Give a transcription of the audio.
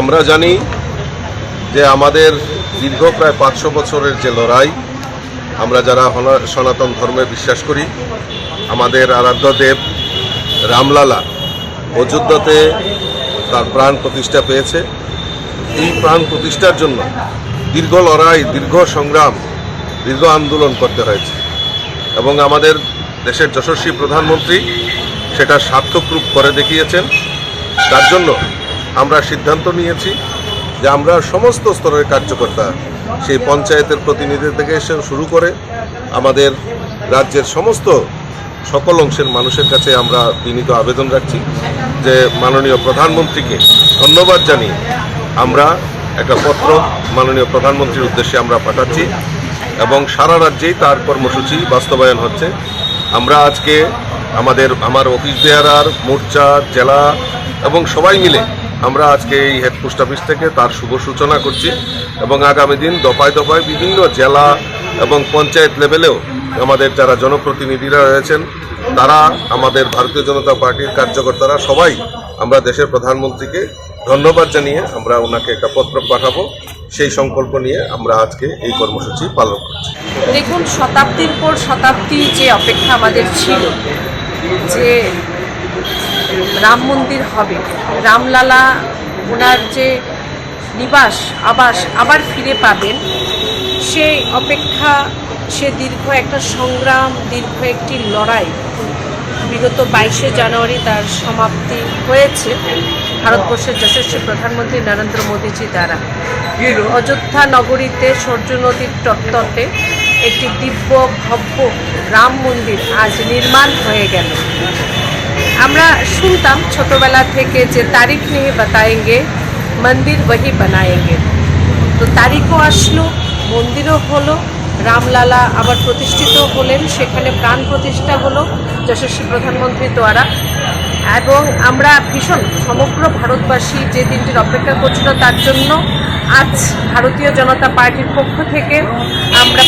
আমরা জানি যে আমাদের দীর্ঘ প্রায় পাঁচশো বছরের যে লড়াই, আমরা যারা সনাতন ধর্মে বিশ্বাস করি, আমাদের আরাধ্য দেব রামলালা অযোধ্যাতে তার প্রাণ প্রতিষ্ঠা পেয়েছে। এই প্রাণ প্রতিষ্ঠার জন্য দীর্ঘ লড়াই, দীর্ঘ সংগ্রাম, দীর্ঘ আন্দোলন করতে হয়েছে এবং আমাদের দেশের যশস্বী প্রধানমন্ত্রী সেটা সার্থক রূপ করে দেখিয়েছেন। তার জন্য আমরা সিদ্ধান্ত নিয়েছি যে আমরা সমস্ত স্তরের কার্যকর্তা সেই পঞ্চায়েতের প্রতিনিধি থেকে এসে শুরু করে আমাদের রাজ্যের সমস্ত সকল অংশের মানুষের কাছে আমরা বিনীত আবেদন রাখছি যে মাননীয় প্রধানমন্ত্রীকে ধন্যবাদ জানিয়ে আমরা একটা পত্র মাননীয় প্রধানমন্ত্রীর উদ্দেশ্যে আমরা পাঠাচ্ছি এবং সারা রাজ্যেই তার কর্মসূচি বাস্তবায়ন হচ্ছে। আমরা আজকে আমাদের, আমার অফিস বেয়ারার মোর্চা জেলা এবং সবাই মিলে আমরা আজকে এই হেড পোস্ট অফিস থেকে তার শুভ সূচনা করছি এবং আগামী দিন দফায় দফায় বিভিন্ন জেলা এবং পঞ্চায়েত লেভেলেও আমাদের যারা জনপ্রতিনিধিরা রয়েছেন, তারা আমাদের ভারতীয় জনতা পার্টির কার্যকর্তারা সবাই আমরা দেশের প্রধানমন্ত্রীকে ধন্যবাদ জানিয়ে আমরা ওনাকে একটা পত্র পাঠাবো। সেই সংকল্প নিয়ে আমরা আজকে এই কর্মসূচি পালন করছি। দেখুন, শতাব্দীর পর শতাব্দী যে অপেক্ষা আমাদের ছিল, যে রাম মন্দির হবে। রামলালা, ওনার যে নিবাস, আবাস আবার ফিরে পাবেন। সেই অপেক্ষা, সে দীর্ঘ একটা সংগ্রাম, দীর্ঘ একটি লড়াই। বিগত বাইশে জানুয়ারি তার সমাপ্তি হয়েছে ভারতবর্ষের যশস্বী প্রধানমন্ত্রী নরেন্দ্র মোদীজি দ্বারা। অযোধ্যা নগরীতে সূর্য নদীর তটে একটি দিব্য, ভব্য রাম মন্দির আজ নির্মাণ হয়ে গেল। আমরা শুনতাম ছোটবেলা থেকে যে তারিখ নেই বাতায়েঙ্গে, মন্দির ওহি বানায়েঙ্গে। তো তারিখও আসলো, মন্দিরও হলো, রামলালা আবার প্রতিষ্ঠিত হলেন, সেখানে প্রাণ প্রতিষ্ঠা হলো যশস্বী প্রধানমন্ত্রীর দ্বারা। এবং আমরা ভীষণ সমগ্র ভারতবাসী যে দিনটির অপেক্ষা করছিল তার জন্য আজ ভারতীয় জনতা পার্টির পক্ষ থেকে আমরা